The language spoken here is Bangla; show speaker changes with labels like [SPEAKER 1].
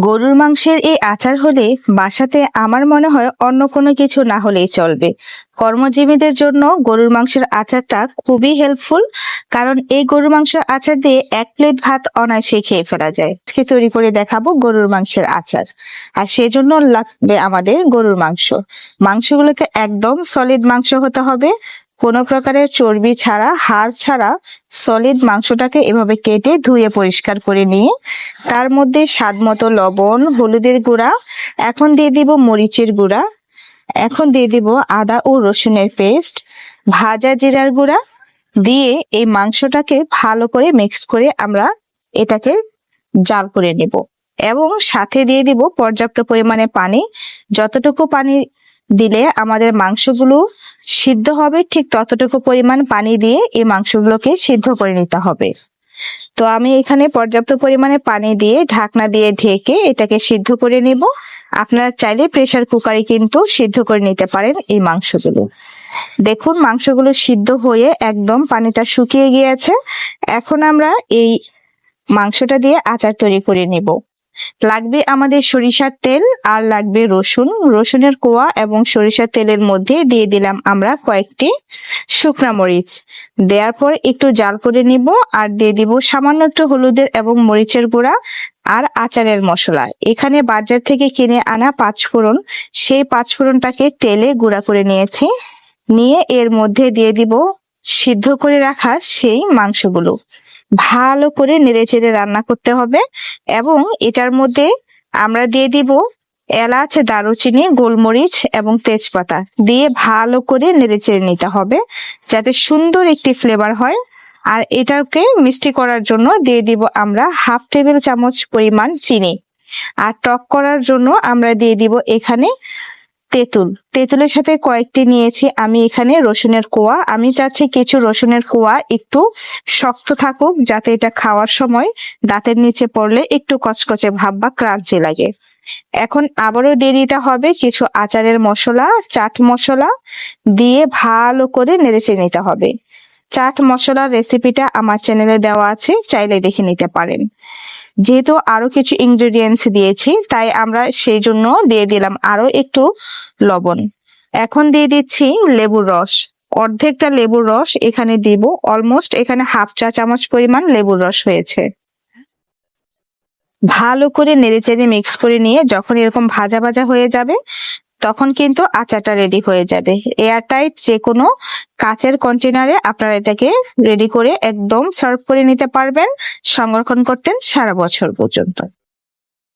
[SPEAKER 1] গরুর মাংসের এই আচার হলে বাসাতে আমার মনে হয় অন্য কোনো কিছু না হলেই চলবে। কর্মজীবীদের জন্য গরুর মাংসের আচারটা খুবই হেল্পফুল কারণ এই গরুর মাংসের আচার দিয়ে এক প্লেট ভাত অনায়াসে খেয়ে ফেলা যায়। আজকে তৈরি করে দেখাবো গরুর মাংসের আচার। আর সেজন্য লাগবে আমাদের গরুর মাংস। মাংসগুলোকে একদম সলিড মাংস হতে হবে। কোনো প্রকারের চর্বি ছাড়া, হাড় ছাড়া সলিড মাংসটাকে এভাবে কেটে ধুয়ে পরিষ্কার করে নিয়ে তার মধ্যে স্বাদ মতো লবণ, হলুদের গুঁড়া, এখন দিয়ে দিব মরিচের গুঁড়া, এখন দিয়ে দিব আদা ও রসুনের পেস্ট, ভাজা জিরার গুঁড়া দিয়ে এই মাংসটাকে ভালো করে মিক্স করে আমরা এটাকে জাল করে নেব এবং সাথে দিয়ে দিব পর্যাপ্ত পরিমাণে পানি। যতটুকু পানি দিলে আমাদের মাংসগুলো সিদ্ধ হবে, ঠিক ততটুকু পরিমাণ পানি দিয়ে এই মাংসগুলোকে সিদ্ধ করে নিতে হবে। তো আমি এখানে পর্যাপ্ত পরিমাণে পানি দিয়ে ঢাকনা দিয়ে ঢেকে এটাকে সিদ্ধ করে নিব। আপনারা চাইলে প্রেশার কুকারে কিন্তু সিদ্ধ করে নিতে পারেন এই মাংসগুলো। দেখুন, মাংসগুলো সিদ্ধ হয়ে একদম পানিটা শুকিয়ে গিয়েছে। এখন আমরা এই মাংসটা দিয়ে আচার তৈরি করে নেব। লাগবে আমাদের সরিষার তেল আর লাগবে রসুন। রসুনের কোয়া এবং সরিষার তেলের মধ্যে দিয়ে দিলাম আমরা কয়েকটি শুকনা মরিচ। দেওয়ার পর একটু জাল করে নিব আর দিয়ে দিব সামান্য একটু হলুদের এবং মরিচের গুঁড়া আর আচারের মশলা। এখানে বাজার থেকে কিনে আনা পাঁচফোড়ন, সেই পাঁচফোড়নটাকে তেলে গুঁড়া করে নিয়েছি। নিয়ে এর মধ্যে দিয়ে দিব সিদ্ধ করে রাখা সেই মাংসগুলো। ভালো করে নেড়ে চেড়ে রান্না করতে হবে এবং এটার মধ্যে আমরা দিয়ে দিব এলাচ, দারুচিনি, গোলমরিচ এবং তেজপাতা দিয়ে ভালো করে নেড়ে চেড়ে নিতে হবে যাতে সুন্দর একটি ফ্লেভার হয়। আর এটাকে মিষ্টি করার জন্য দিয়ে দিব আমরা হাফ টেবিল চামচ পরিমাণ চিনি। আর টক করার জন্য আমরা দিয়ে দিব এখানে তেঁতুল। তেঁতুলের সাথে কয়েকটি নিয়েছি আমি এখানে রসুনের কোয়া। আমি চাচ্ছি কিছু রসুনের কোয়া একটু শক্ত থাকুক যাতে এটা খাওয়ার সময় দাঁতের নিচে পড়লে একটু কচকচে ভাব বা ক্রাঞ্চি লাগে। এখন আবারও দিয়ে দিতে হবে কিছু আচারের মশলা, চাট মশলা দিয়ে ভালো করে নেড়েচে নিতে হবে। চাট মশলার রেসিপিটা আমার চ্যানেলে দেওয়া আছে, চাইলে দেখে নিতে পারেন। যেহেতু আরও কিছু ইনগ্রেডিয়েন্টস দিয়েছি, তাই আমরা সেই জন্য দিয়ে দিলাম আরও একটু লবণ। এখন দিয়ে দিচ্ছি লেবুর রস। অর্ধেকটা লেবুর রস এখানে দিব। অলমোস্ট এখানে হাফ চা চামচ পরিমাণ লেবুর রস হয়েছে। ভালো করে নেড়েচেড়ে মিক্স করে নিয়ে যখন এরকম ভাজা ভাজা হয়ে যাবে তখন কিন্তু আচারটা রেডি হয়ে যাবে। এয়ারটাইট যে কোনো কাচের কন্টেনারে আপনারা এটাকে রেডি করে একদম সার্ভ করে নিতে পারবেন, সংরক্ষণ করতেন সারা বছর পর্যন্ত।